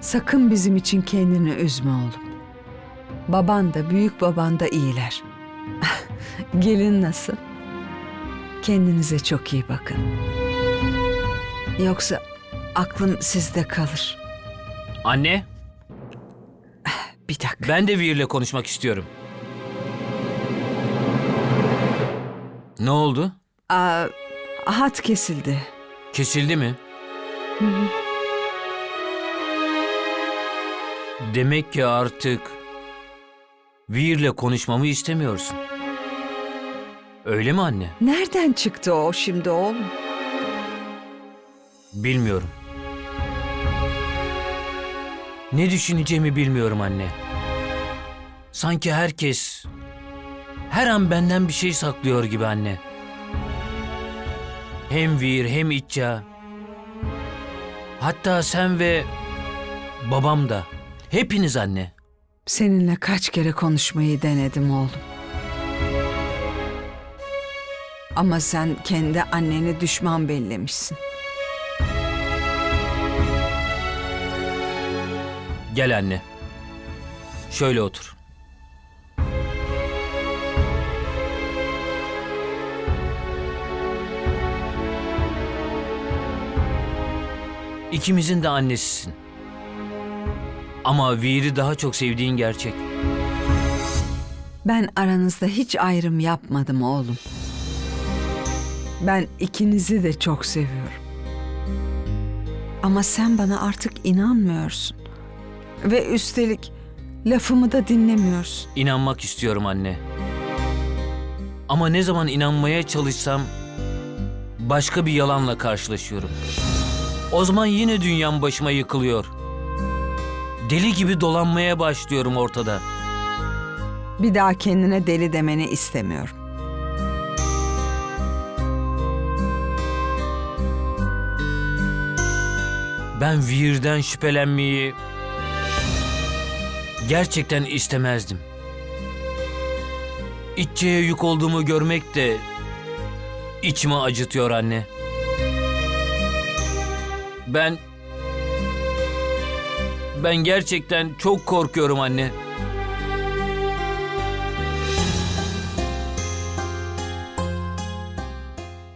Sakın bizim için kendini üzme oğlum. Baban da büyük baban da iyiler. Gelin nasıl? Kendinize çok iyi bakın. Yoksa aklım sizde kalır. Anne, Bir dakika. ben de Veer'le konuşmak istiyorum. Ne oldu? Aa, hat kesildi. Kesildi mi? Demek ki artık Veer'le konuşmamı istemiyorsun. Öyle mi anne? Nereden çıktı o şimdi oğlum? Bilmiyorum. Ne düşüneceğimi bilmiyorum anne. Sanki herkes her an benden bir şey saklıyor gibi anne. Hem Vir hem İtça. Hatta sen ve babam da. Hepiniz anne. Seninle kaç kere konuşmayı denedim oğlum. Ama sen kendi anneni düşman bellemişsin. Gel anne. Şöyle otur. İkimizin de annesisin. Ama Vir'i daha çok sevdiğin gerçek. Ben aranızda hiç ayrım yapmadım oğlum. Ben ikinizi de çok seviyorum. Ama sen bana artık inanmıyorsun. Ve üstelik lafımı da dinlemiyorsun. İnanmak istiyorum anne. Ama ne zaman inanmaya çalışsam başka bir yalanla karşılaşıyorum. O zaman yine dünyam başıma yıkılıyor. Deli gibi dolanmaya başlıyorum ortada. Bir daha kendine deli demeni istemiyorum. Ben Vir'den şüphelenmeyi gerçekten istemezdim. İtçeye yük olduğumu görmek de içimi acıtıyor anne. Ben ben gerçekten çok korkuyorum anne.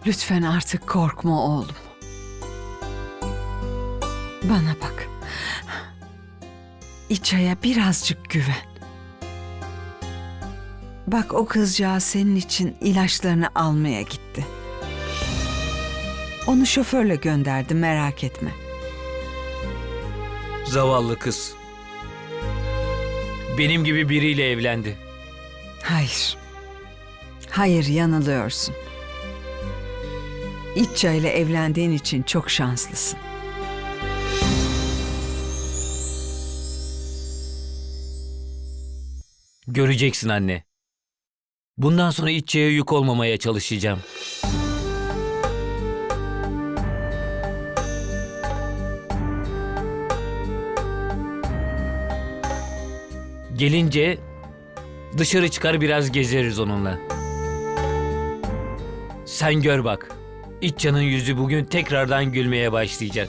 Lütfen artık korkma oğlum. Bana bak. İçaya birazcık güven. Bak o kızcağız senin için ilaçlarını almaya gitti. Onu şoförle gönderdi merak etme. Zavallı kız. Benim gibi biriyle evlendi. Hayır. Hayır yanılıyorsun. İtça ile evlendiğin için çok şanslısın. Göreceksin anne. Bundan sonra İtçe'ye yük olmamaya çalışacağım. Gelince dışarı çıkar biraz gezeriz onunla. Sen gör bak. İtça'nın yüzü bugün tekrardan gülmeye başlayacak.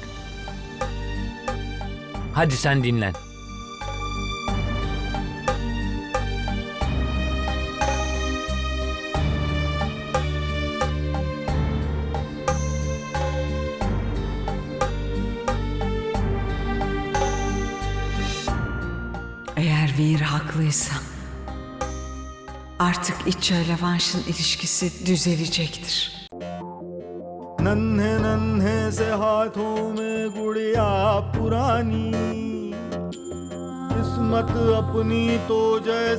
Hadi sen dinlen. Eğer Veer haklıysa artık İtça ile Vanş'ın ilişkisi düzelecektir. नन्हे नन्हे से हाथों में गुड़िया पुरानी किस्मत अपनी तो जैसे